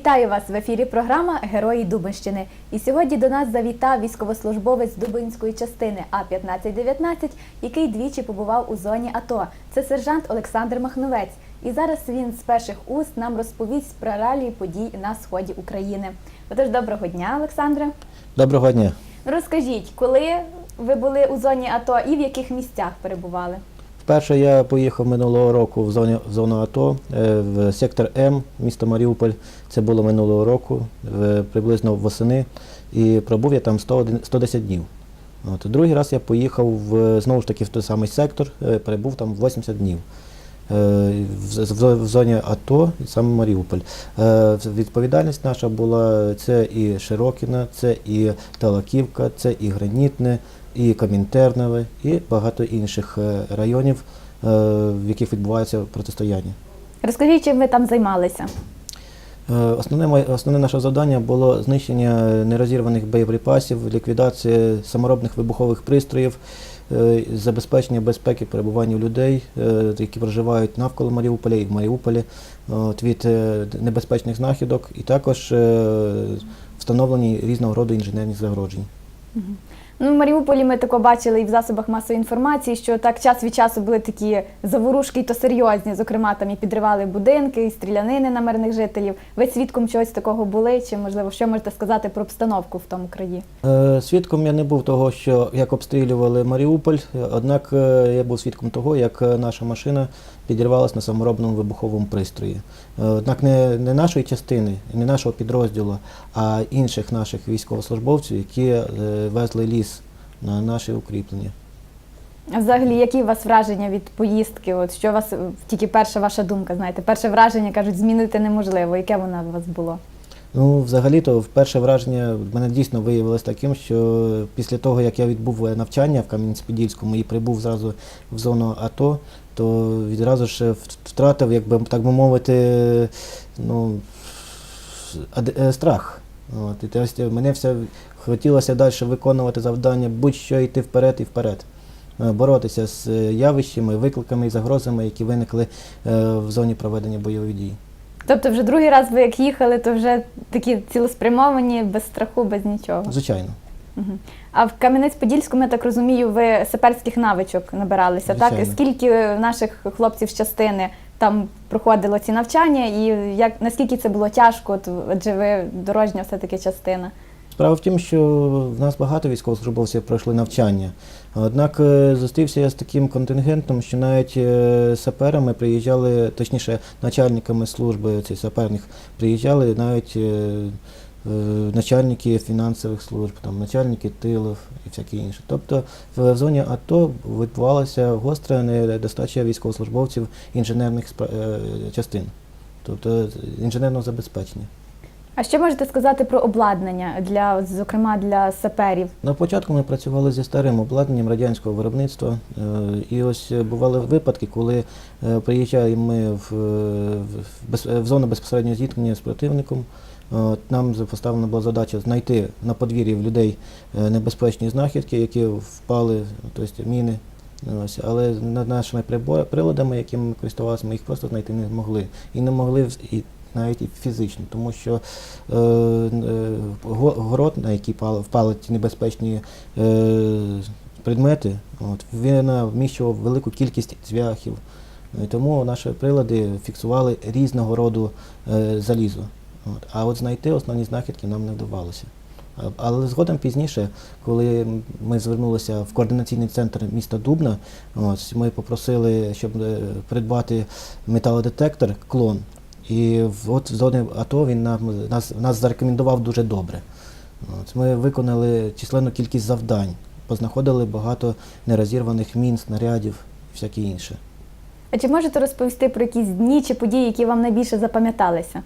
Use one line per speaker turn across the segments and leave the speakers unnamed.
Вітаю вас в ефірі. Програма Герої Дубинщини. І сьогодні до нас завітав військовослужбовець Дубинської частини А 1519 який двічі побував у зоні АТО. Це сержант Олександр Махновець. І зараз він з перших уст нам розповість про реалії подій на сході України. Отож, доброго дня, Олександре.
Доброго дня.
Розкажіть, коли ви були у зоні АТО і в яких місцях перебували?
Вперше я поїхав минулого року в зоні в зону АТО е, в сектор М, місто Маріуполь. Це було минулого року, приблизно восени. І пробув я там 101 110 днів. От. Другий раз я поїхав в, знову ж таки в той самий сектор, е, перебув там 80 днів. Е, В, зоні АТО, і саме Маріуполь. Відповідальність наша була це і Широкіна, це і Талаківка, це і Гранітне, і Комінтернове, і багато інших е, районів, е, в яких відбувається протистояння.
Розкажіть, чим ви там займалися?
Е, Основне, основне наше завдання було знищення нерозірваних боєприпасів, ліквідація саморобних вибухових пристроїв, забезпечення безпеки перебування людей, які проживають навколо Маріуполя і в Маріуполі, от, від небезпечних знахідок, і також встановлені різного роду інженерні загороджень.
Ну, в Маріуполі ми тако бачили і в засобах масової інформації, що так час від часу були такі заворушки, і то серйозні. Зокрема, там і підривали будинки, і стрілянини на мирних жителів. Ви свідком чогось такого були? Чи можливо, що можете сказати про обстановку в тому краї?
Е, Свідком я не був того, що як обстрілювали Маріуполь, однак е, я був свідком того, як е, наша машина підірвалася на саморобному вибуховому пристрої. Е, Однак не, не нашої частини, не нашого підрозділу, а інших наших військовослужбовців, які е, везли ліс на наші укріплення.
А взагалі, які у вас враження від поїздки? От що у вас тільки перша ваша думка, знаєте, перше враження кажуть, змінити неможливо. Яке воно у вас було?
Ну, взагалі-то, вперше враження в мене дійсно виявилось таким, що після того, як я відбув е, навчання в Кам'янець-Подільському і прибув зразу в зону АТО, то відразу ж втратив, як би так би мовити, ну, е, страх. От, і тобто мене все хотілося далі виконувати завдання, будь-що йти вперед і вперед. Е, Боротися з е, явищами, викликами і загрозами, які виникли е, в зоні проведення бойових дій.
Тобто, вже другий раз ви як їхали, то вже такі цілеспрямовані, без страху, без нічого.
Звичайно.
Угу. А в Кам'янець-Подільському, я так розумію, ви саперських навичок набиралися, так?
Звичайно.
Скільки наших хлопців з частини там проходило ці навчання, і як наскільки це було тяжко? Адже ви дорожня все-таки частина.
Справа в тім, що в нас багато військовослужбовців пройшли навчання. Однак е, зустрівся я з таким контингентом, що навіть е, саперами приїжджали, точніше, начальниками служби цих саперних приїжджали навіть е, начальники фінансових служб, там, начальники тилів і всяке інше. Тобто в, зоні АТО відбувалася гостра недостача військовослужбовців інженерних частин, тобто інженерного забезпечення.
А що можете сказати про обладнання для, зокрема, для саперів?
На початку ми працювали зі старим обладнанням радянського виробництва. е, І ось е, бували випадки, коли е, приїжджаємо ми в, в, зону безпосереднього зіткнення з противником. Нам поставлена була задача знайти на подвір'ї в людей небезпечні знахідки, які впали, тобто міни. Ось, але над нашими приладами, якими ми користувалися, ми їх просто знайти не могли. І не могли і навіть і фізично, тому що е, е, город, на який пали- впали ті небезпечні е, предмети, от, він вміщував велику кількість цвяхів. Тому наші прилади фіксували різного роду е, залізо. От. А от знайти основні знахідки нам не вдавалося. Але згодом пізніше, коли ми звернулися в координаційний центр міста Дубна, ось, ми попросили, щоб е, придбати металодетектор, клон. І от в зоні АТО він нам, нас, нас зарекомендував дуже добре. От, ми виконали численну кількість завдань, познаходили багато нерозірваних мін, снарядів і всяке інше.
А чи можете розповісти про якісь дні чи події, які вам найбільше запам'яталися?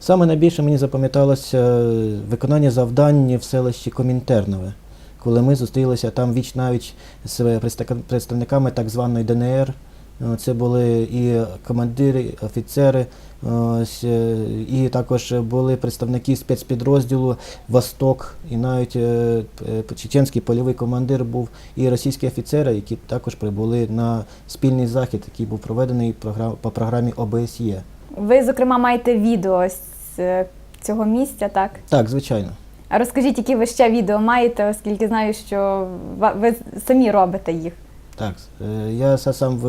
Саме найбільше мені запам'яталося е, виконання завдань в селищі Комінтернове, коли ми зустрілися там віч навіч з представниками так званої ДНР. Е, Це були і командири, офіцери, ось, е, і також були представники спецпідрозділу Восток, і навіть е, е, чеченський польовий командир був, і російські офіцери, які також прибули на спільний захід, який був проведений по програмі ОБСЄ.
Ви, зокрема, маєте відео з е, цього місця, так?
Так, звичайно.
А розкажіть, які ви ще відео маєте, оскільки знаю, що ви самі робите їх.
Так, е, я сам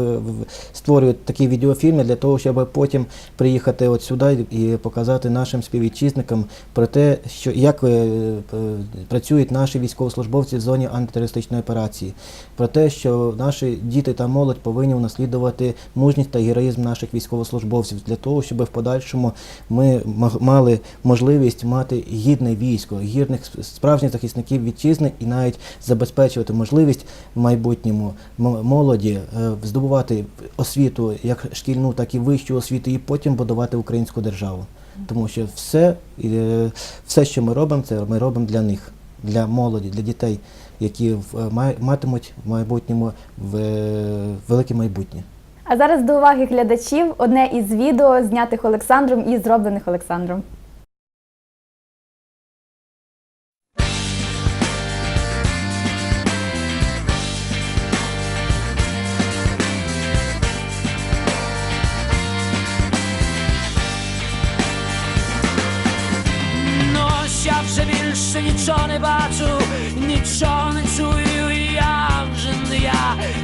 створюю такі відеофільми для того, щоб потім приїхати от сюди і показати нашим співвітчизникам про те, що як е, працюють наші військовослужбовці в зоні антитерористичної операції, про те, що наші діти та молодь повинні унаслідувати мужність та героїзм наших військовослужбовців для того, щоб в подальшому ми мали можливість мати гідне військо, гідних справжніх захисників вітчизни і навіть забезпечувати можливість в майбутньому молоді е, здобувати освіту, як шкільну, так і вищу освіту, і потім будувати українську державу. Тому що все, е, все, що ми робимо, це ми робимо для них, для молоді, для дітей, які е, матимуть в майбутньому велике майбутнє.
А зараз до уваги глядачів одне із відео, знятих Олександром і зроблених Олександром.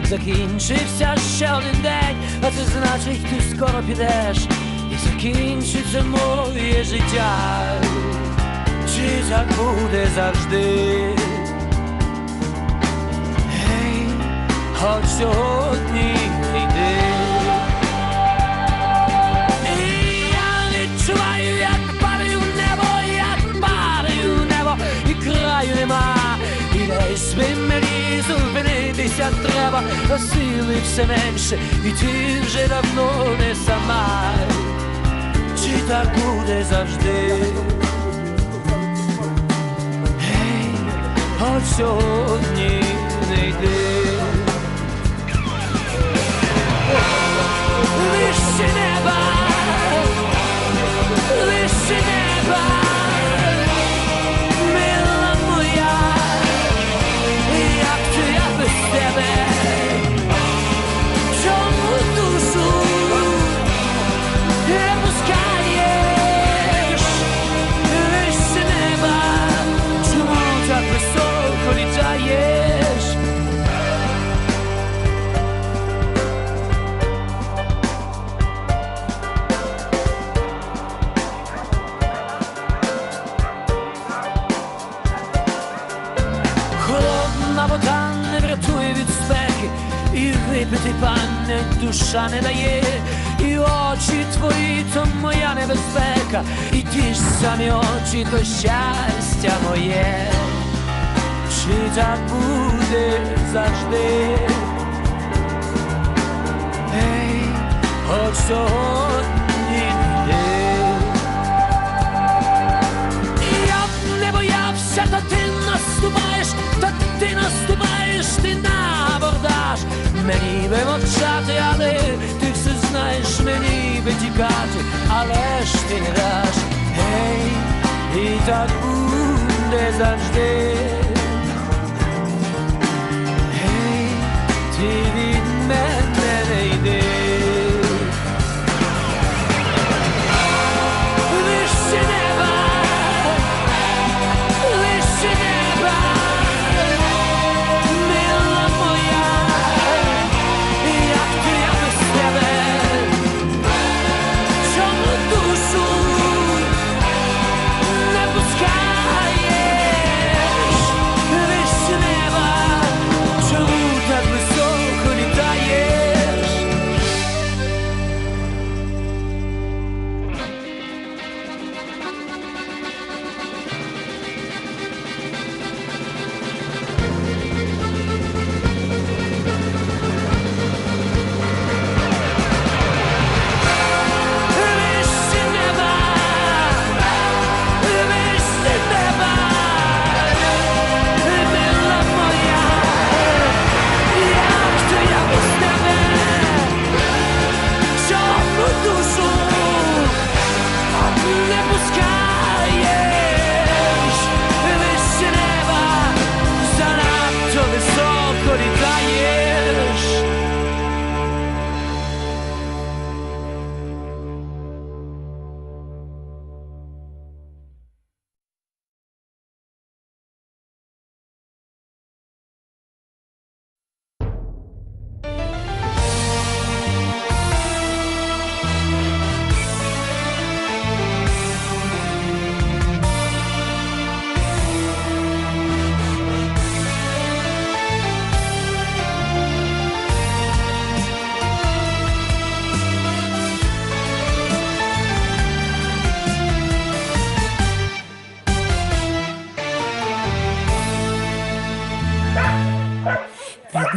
Закінчився ще один день, а це значить, ти скоро підеш, і закінчиться моє життя. Чи так буде завжди? Гей, хоч сьогодні зупинитися треба, а сили все менше, і ти вже давно не сама. Чи так буде завжди? Гей, от сьогодні не йди. Вище неба, вище неба, вода не врятує від спеки, і випити пам'ять душа не дає, і очі твої, то моя небезпека, і ті ж самі очі, то щастя моє, чи так буде завжди? Ей, от сьогодні Мені би мовчати, але ти все знаєш, мені би тікати, але ж ти не даш. Гей, і так буде завжди.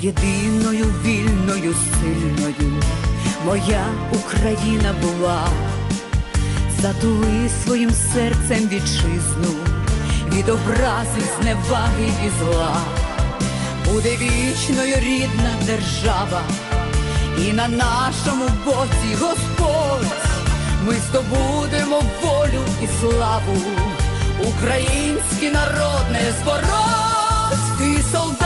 єдиною вільною сильною. Моя Україна була, затули своїм серцем вітчизну. Від образи, зневаги і зла, буде вічною рідна держава, і на нашому боці Господь, ми здобудемо волю і славу, український народ не збороть, ти солдат.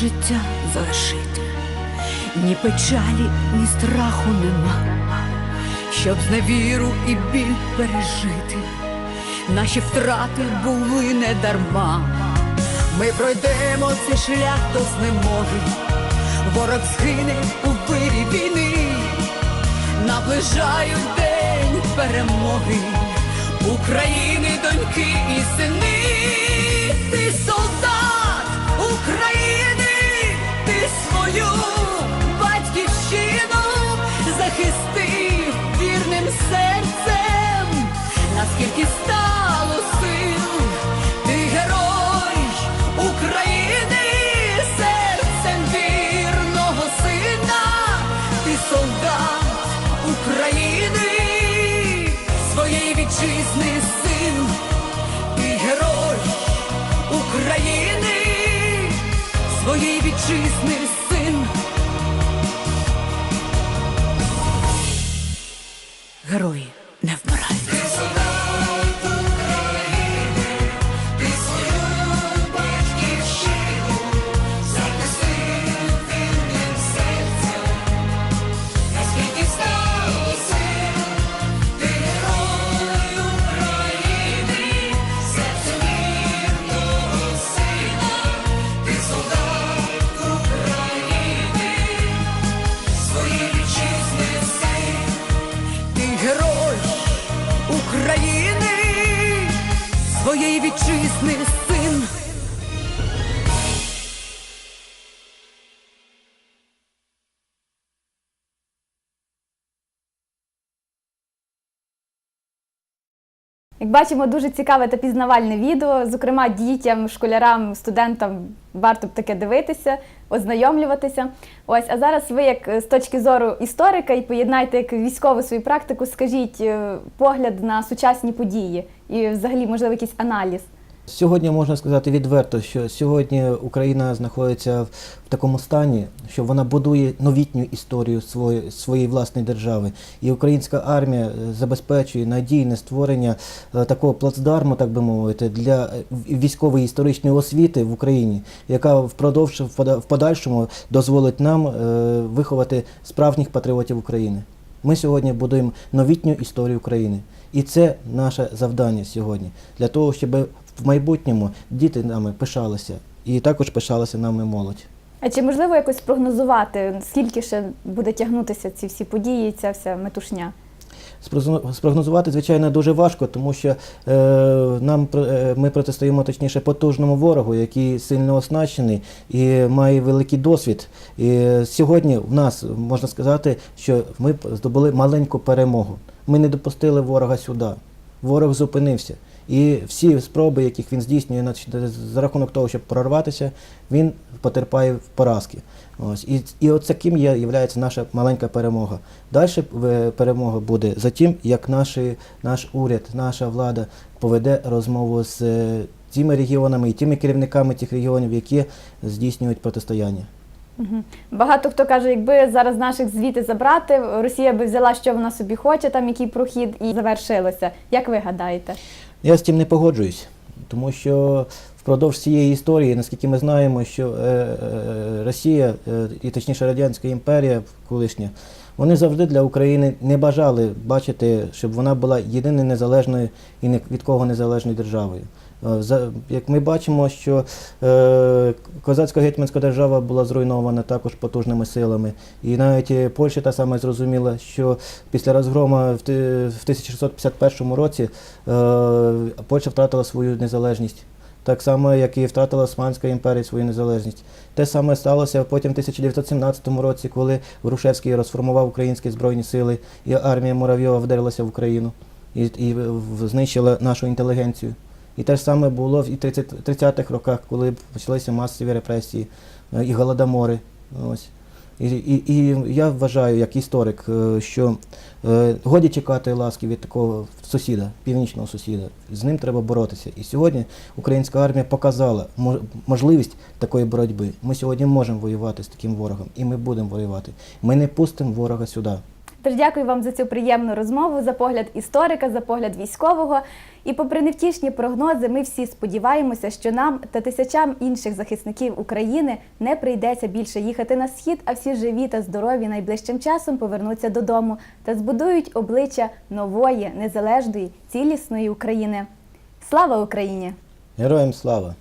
Життя залишити, ні печалі, ні страху нема, щоб зневіру і біль пережити, наші втрати були не дарма. Ми пройдемо цей шлях до знемоги, ворог згине у вирі війни, наближають день перемоги, України, доньки і сини, ти солдат України, свою батьківщину захистив вірним серцем, наскільки стало сил, ти герой України, серцем вірного сина, ти солдат України, своєї вітчизни син, ти герой України, своєї вітчизни Герої
Бачимо, дуже цікаве та пізнавальне відео. Зокрема, дітям, школярам, студентам варто б таке дивитися, ознайомлюватися. Ось, а зараз ви, як е, з точки зору історика, і поєднайте як військову свою практику, скажіть е, погляд на сучасні події і взагалі, можливо, якийсь аналіз.
Сьогодні можна сказати відверто, що сьогодні Україна знаходиться в такому стані, що вона будує новітню історію своєї, своєї власної держави. І українська армія е, забезпечує надійне створення е, такого плацдарму, так би мовити, для е, військової історичної освіти в Україні, яка впродовж в подальшому дозволить нам виховати справжніх патріотів України. Ми сьогодні будуємо новітню історію України. І це наше завдання сьогодні для того, щоб в майбутньому діти нами пишалися і також пишалася нами молодь.
А чи можливо якось прогнозувати, скільки ще буде тягнутися ці всі події, ця вся метушня?
Спрогно- Спрогнозувати, звичайно, дуже важко, тому що е, нам е, ми протистоїмо точніше потужному ворогу, який сильно оснащений і має великий досвід. І сьогодні в нас можна сказати, що ми здобули маленьку перемогу. Ми не допустили ворога сюди. Ворог зупинився. І всі спроби, яких він здійснює за рахунок того, щоб прорватися, він потерпає в поразки. Ось. І, і от є, є наша маленька перемога. Далі перемога буде за тим, як наші, наш уряд, наша влада поведе розмову з е, тими регіонами і тими керівниками тих регіонів, які здійснюють протистояння.
Багато хто каже, якби зараз наших звідти забрати, Росія би взяла, що вона собі хоче, там який прохід, і завершилося. Як ви гадаєте?
Я з цим не погоджуюсь, тому що впродовж цієї історії, наскільки ми знаємо, що е, е, Росія, е, і точніше Радянська імперія колишня, вони завжди для України не бажали бачити, щоб вона була єдиною незалежною і від кого незалежною державою. Е, Як ми бачимо, що е, козацька гетьманська держава була зруйнована також потужними силами. І навіть е, Польща та саме зрозуміла, що після розгрому в 1651 році Польща втратила свою незалежність. Так само, як і втратила Османська імперія свою незалежність. Те саме сталося потім в 1917 році, коли Грушевський розформував українські збройні сили, і армія Муравйова вдарилася в Україну і, і знищила нашу інтелігенцію. І те ж саме було в 30 30-х роках, коли почалися масові репресії е, і голодомори. Ось. І, і, і я вважаю, як історик, е, що е, годі чекати ласки від такого сусіда, північного сусіда. З ним треба боротися. І сьогодні українська армія показала можливість такої боротьби. Ми сьогодні можемо воювати з таким ворогом, і ми будемо воювати. Ми не пустимо ворога сюди.
Тож дякую вам за цю приємну розмову, за погляд історика, за погляд військового. І попри невтішні прогнози, ми всі сподіваємося, що нам та тисячам інших захисників України не прийдеться більше їхати на схід, а всі живі та здорові найближчим часом повернуться додому та збудують обличчя нової, незалежної, цілісної України. Слава Україні!
Героям слава!